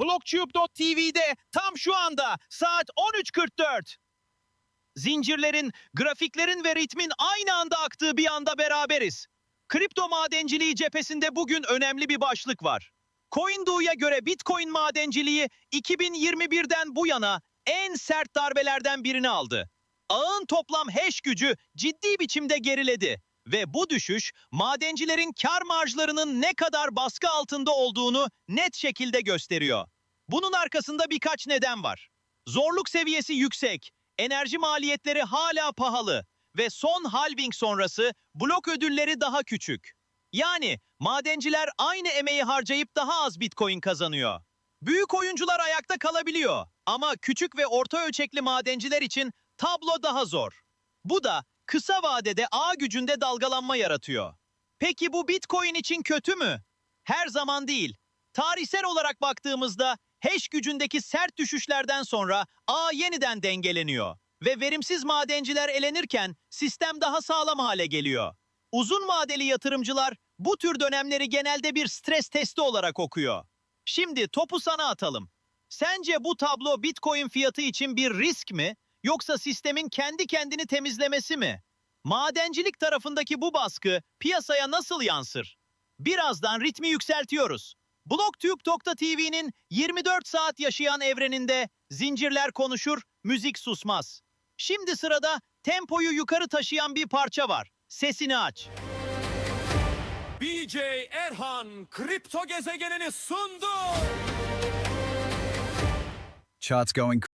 Blocktube.tv'de tam şu anda saat 13.44. Zincirlerin, grafiklerin ve ritmin aynı anda aktığı bir anda beraberiz. Kripto madenciliği cephesinde bugün önemli bir başlık var. CoinDo'ya göre Bitcoin madenciliği 2021'den bu yana en sert darbelerden birini aldı. Ağın toplam hash gücü ciddi biçimde geriledi ve bu düşüş madencilerin kar marjlarının ne kadar baskı altında olduğunu net şekilde gösteriyor. Bunun arkasında birkaç neden var. Zorluk seviyesi yüksek, enerji maliyetleri hala pahalı ve son halving sonrası blok ödülleri daha küçük. Yani madenciler aynı emeği harcayıp daha az bitcoin kazanıyor. Büyük oyuncular ayakta kalabiliyor ama küçük ve orta ölçekli madenciler için tablo daha zor. Bu da kısa vadede ağ gücünde dalgalanma yaratıyor. Peki bu Bitcoin için kötü mü? Her zaman değil. Tarihsel olarak baktığımızda hash gücündeki sert düşüşlerden sonra ağ yeniden dengeleniyor ve verimsiz madenciler elenirken sistem daha sağlam hale geliyor. Uzun vadeli yatırımcılar bu tür dönemleri genelde bir stres testi olarak okuyor. Şimdi topu sana atalım. Sence bu tablo Bitcoin fiyatı için bir risk mi yoksa sistemin kendi kendini temizlemesi mi? Madencilik tarafındaki bu baskı piyasaya nasıl yansır? Birazdan ritmi yükseltiyoruz. Blocktube.tv'nin 24 saat yaşayan evreninde zincirler konuşur, müzik susmaz. Şimdi sırada tempoyu yukarı taşıyan bir parça var. Sesini aç. BJ Erhan kripto gezegenini sundu. Charts going